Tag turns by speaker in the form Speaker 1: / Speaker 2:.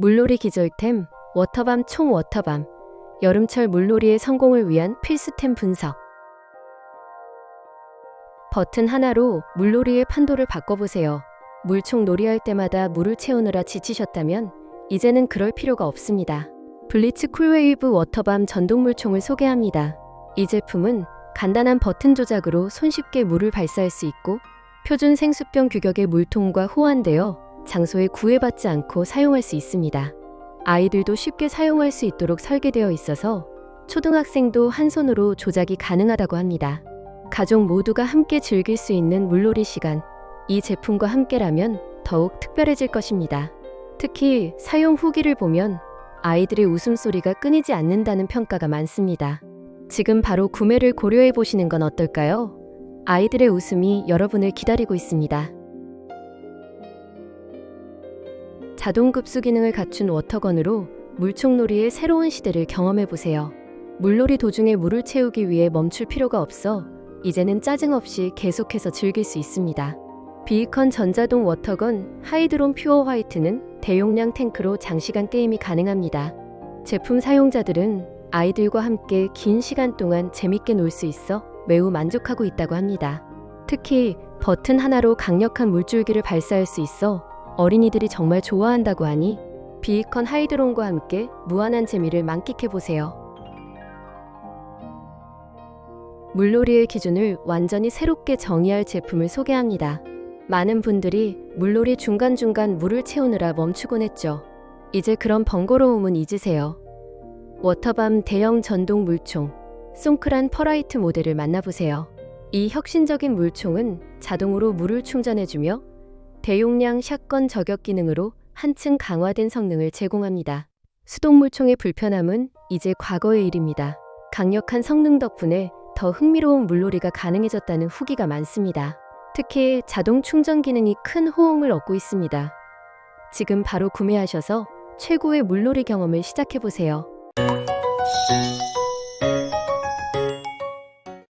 Speaker 1: 물놀이 기절템 워터밤 총 워터밤 여름철 물놀이의 성공을 위한 필수템 분석 버튼 하나로 물놀이의 판도를 바꿔보세요. 물총 놀이할 때마다 물을 채우느라 지치셨다면 이제는 그럴 필요가 없습니다. 블리츠 쿨웨이브 워터밤 전동 물총을 소개합니다. 이 제품은 간단한 버튼 조작으로 손쉽게 물을 발사할 수 있고 표준 생수병 규격의 물통과 호환되어 장소에 구애받지 않고 사용할 수 있습니다. 아이들도 쉽게 사용할 수 있도록 설계되어 있어서 초등학생도 한 손으로 조작이 가능하다고 합니다. 가족 모두가 함께 즐길 수 있는 물놀이 시간, 이 제품과 함께라면 더욱 특별해질 것입니다. 특히 사용 후기를 보면 아이들의 웃음소리가 끊이지 않는다는 평가가 많습니다. 지금 바로 구매를 고려해 보시는 건 어떨까요? 아이들의 웃음이 여러분을 기다리고 있습니다. 자동 급수 기능을 갖춘 워터건으로 물총놀이의 새로운 시대를 경험해 보세요. 물놀이 도중에 물을 채우기 위해 멈출 필요가 없어 이제는 짜증 없이 계속해서 즐길 수 있습니다. 비이컨 전자동 워터건 하이드론 퓨어 화이트는 대용량 탱크로 장시간 게임이 가능합니다. 제품 사용자들은 아이들과 함께 긴 시간 동안 재밌게 놀 수 있어 매우 만족하고 있다고 합니다. 특히 버튼 하나로 강력한 물줄기를 발사할 수 있어 어린이들이 정말 좋아한다고 하니 비이컨 하이드론과 함께 무한한 재미를 만끽해 보세요. 물놀이의 기준을 완전히 새롭게 정의할 제품을 소개합니다. 많은 분들이 물놀이 중간중간 물을 채우느라 멈추곤 했죠. 이제 그런 번거로움은 잊으세요. 워터밤 대형 전동 물총, 송크란 퍼라이트 모델을 만나보세요. 이 혁신적인 물총은 자동으로 물을 충전해주며 대용량 샷건 저격 기능으로 한층 강화된 성능을 제공합니다. 수동 물총의 불편함은 이제 과거의 일입니다. 강력한 성능 덕분에 더 흥미로운 물놀이가 가능해졌다는 후기가 많습니다. 특히 자동 충전 기능이 큰 호응을 얻고 있습니다. 지금 바로 구매하셔서 최고의 물놀이 경험을 시작해보세요.